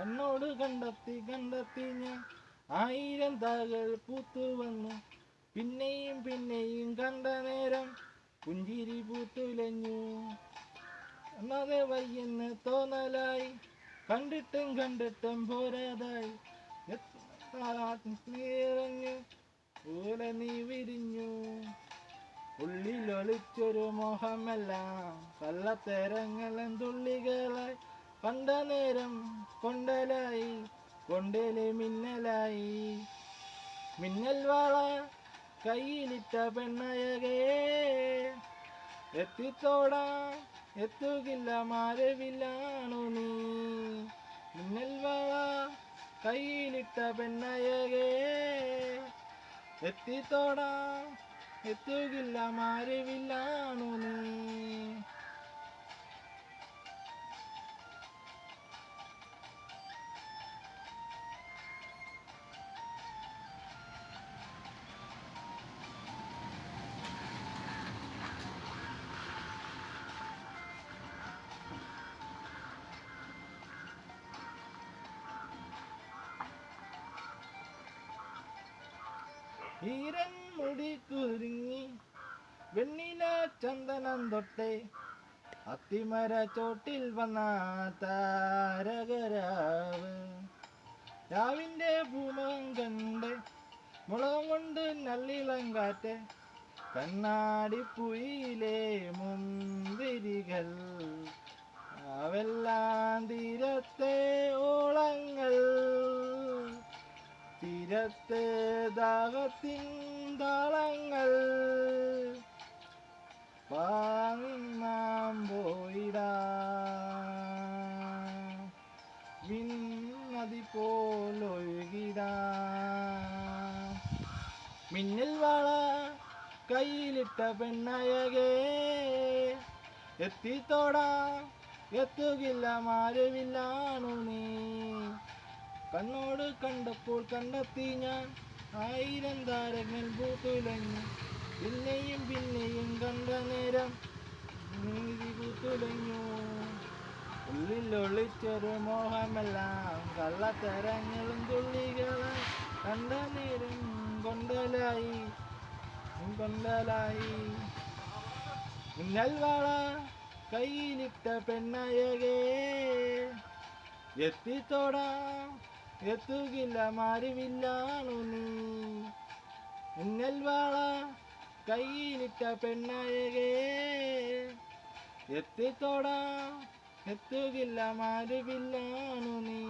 കണ്ണോട് കണ്ടെത്തി കണ്ടെത്തി ഞാൻ. ആയിരം താകൾ പൂത്തു വന്നു. പിന്നെയും പിന്നെയും കണ്ട നേരം പുഞ്ചിരി പൂത്തുലഞ്ഞു. അന്നതെ വയ്യെന്ന് തോന്നലായി. കണ്ടിട്ടും കണ്ടിട്ടും പോരാതായി. നിറഞ്ഞു പോലെ നീ വിരിഞ്ഞു. ഉള്ളിലൊളിച്ചൊരു മോഹമെല്ലാം കള്ളത്തേരങ്ങളും തുള്ളികളായി കണ്ട നേരം കൊണ്ടലായി കൊണ്ടേലെ മിന്നലായി. മിന്നൽ വാള കയ്യിലിട്ട പെണ്ണയകേ എത്തിത്തോടാ എത്തുകില്ല മാരവില്ലാണു നീ. മിന്നൽ വാള കയ്യിലിട്ട പെണ്ണയകേ എത്തിത്തോടാ എത്തുകില്ല മാരവില്ലാണു നീ. ഈരൻ മുടി കുരുങ്ങി വെണ്ണില ചന്ദനം തൊട്ടേ അത്തിമര ചോട്ടിൽ വന്ന താരകരാവ്. രാവിന്റെ ഭൂമം കണ്ട് മുളകം കൊണ്ട് നല്ലിളം കാറ്റ് കണ്ണാടിപ്പുയിലെ മുന്തിരികൾ. തീരത്തെ ദാഹത്തിൻ താളങ്ങൾ വാങ്ങി പോയിടാ. വിണ്ണതി പോലൊഴുകിടാ മിന്നൽ വള കയ്യിലിട്ട പെണ്ണയകേ. എത്തിത്തോടാ എത്തുകില്ല മാരവില്ലാണു നീ കണ്ണോട് കണ്ടപ്പോൾ കണ്ടെത്തി ഞാൻ. ആയിരം താരങ്ങൾ പൂത്തുലഞ്ഞു പിന്നെയും പിന്നെയും കണ്ട നേരം നീതി പൂത്തുലഞ്ഞു ഉള്ളിൽ ഒളിച്ചൊരു മോഹമെല്ലാം കള്ളത്തരങ്ങളും തുള്ളികളായി കണ്ട നേരം കൊണ്ടലായി കൊണ്ടലായി. മിന്നൽവാള കയ്യിലിട്ട പെണ്ണയകേ എത്തിത്തോടാ. എത്തുകില്ല മാറിവില്ലാണു നീ. എന്നൽ വാള കയ്യിലിട്ട പെണ്ണയകേ എത്തിത്തോടാ എത്തുകില്ല മാറിവില്ലാണു നീ.